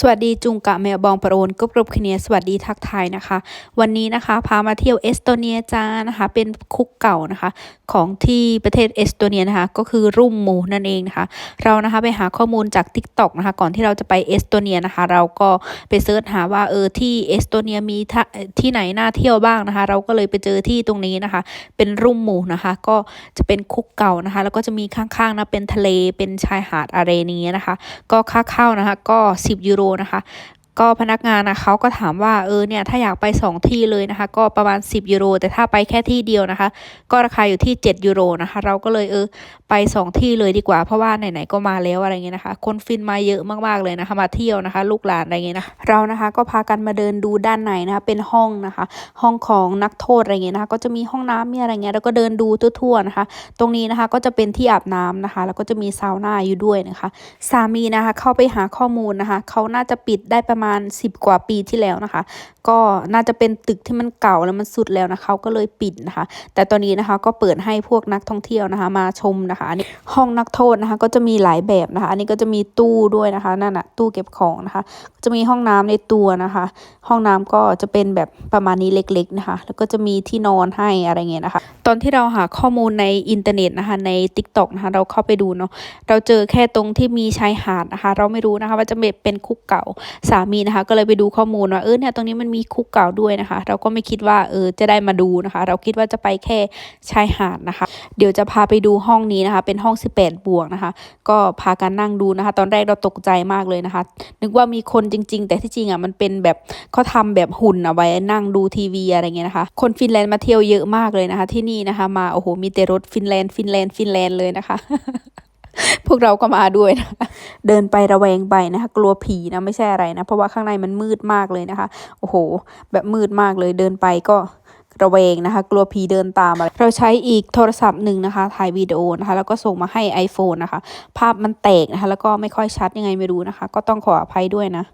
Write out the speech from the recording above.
สวัสดีจุงกะแมวบองประโอนกบกรบคเนียสวัสดีทักทายนะคะ วันนี้นะคะพามาเที่ยวเอสโตเนียจ้านะคะ เป็นคุกเก่านะคะ ของที่ประเทศเอสโตเนียนะคะ ก็คือรุ่มมูนั่นเองนะคะ เรานะคะไปหาข้อมูลจาก t ิ k t o k นะคะ ก่อนที่เราจะไปเอสโตเนียนะคะ เราก็ไปเสิร์ชหาว่าเออที่เอสโตเนียมีที่ไหนน่าเที่ยวบ้างนะคะ เราก็เลยไปเจอที่ตรงนี้นะคะ เป็นรุ่มมูนะคะ ก็จะเป็นคุกเก่านะคะ แล้วก็จะมีข้างๆนะเป็นทะเลเป็นชายหาดอะไรนี้นะคะ ก็ค่าเข้านะคะ ก็ 10ยูโรนะคะ ก็พนักงานนะเขาก็ถามว่าเออเนี่ยถ้าอยากไป 2 ที่เลยนะคะ ก็ประมาณ 10 ยูโร แต่ถ้าไปแค่ที่เดียวนะคะ ก็ราคาอยู่ที่ 7 ยูโรนะคะ เราก็เลยเออไป 2 ที่เลยดีกว่าเพราะว่าไหนๆก็มาแล้วอะไรเงี้ยนะคะ คนฟินมาเยอะมากๆเลยนะคะ มาเที่ยวนะคะ ลูกหลานอะไรเงี้ยนะเรานะคะก็พากันมาเดินดูด้านในนะคะเป็นห้องนะคะ ห้องของนักโทษอะไรเงี้ยนะคะ ก็จะมีห้องน้ำมีอะไรเงี้ยแล้วก็เดินดูทั่วๆนะคะ ตรงนี้นะคะก็จะเป็นที่อาบน้ำนะคะ แล้วก็จะมีซาวน่าอยู่ด้วยนะคะ สามีนะคะ เข้าไปหาข้อมูลนะคะเขาน่าจะปิดได้ประมาณาณ 10 กว่าปีที่แล้วนะคะ ก็น่าจะเป็นตึกที่มันเก่าแล้วมันสุดแล้วนะคะเขาก็เลยปิดนะคะ แต่ตอนนี้นะคะก็เปิดให้พวกนักท่องเที่ยวนะคะ มาชมนะคะอันนี้ห้องนักโทษนะคะ ก็จะมีหลายแบบนะคะ อันนี้ก็จะมีตู้ด้วยนะคะนั่นน่ะตู้เก็บของนะคะ จะมีห้องน้ำในตัวนะคะ ห้องน้ำก็จะเป็นแบบประมาณนี้เล็ก ๆนะคะ แล้วก็จะมีที่นอนให้อะไรเงี้ยนะคะ ตอนที่เราหาข้อมูลในอินเทอร์เน็ตนะคะใน t ิ k t o k นะคะเราเข้าไปดูเนาะเราเจอแค่ตรงที่มีชายหาดนะคะ เราไม่รู้นะคะ ว่าจะเป็นคุกเก่าสามีนะคะ ก็เลยไปดูข้อมูลว่าเออเนี่ยตรงนี้มันมีคุกเก่าด้วยนะคะ เราก็ไม่คิดว่าเออจะได้มาดูนะคะ เราคิดว่าจะไปแค่ชายหาดนะคะ เดี๋ยวจะพาไปดูห้องนี้นะคะ เป็นห้อง 18 บวกนะคะ ก็พากันนั่งดูนะคะ ตอนแรกเราตกใจมากเลยนะคะ นึกว่ามีคนจริง ๆ แต่ที่จริงอะมันเป็นแบบเขาทำแบบหุ่นเอาไว้นั่งดูทีวีอะไรเงี้ยนะคะ คนฟินแลนด์มาเที่ยวเยอะมากเลยนะคะ ที่นี่นะคะ มาโอ้โหมีแต่รถฟินแลนด์ฟินแลนด์ฟินแลนด์เลยนะคะ พวกเราก็มาด้วยนะเดินไประแวงไปนะคะ กลัวผีนะไม่ใช่อะไรนะ เพราะว่าข้างในมันมืดมากเลยนะคะ โอ้โห แบบมืดมากเลยเดินไปก็ระแวงนะคะ กลัวผีเดินตามอะไรเราใช้อีกโทรศัพท์หนึ่งนะคะถ่ายวิดีโอนะคะ แล้วก็ส่งมาให้ iPhone นะคะ ภาพมันแตกนะคะ แล้วก็ไม่ค่อยชัดยังไงไม่รู้นะคะ ก็ต้องขออภัยด้วยนะ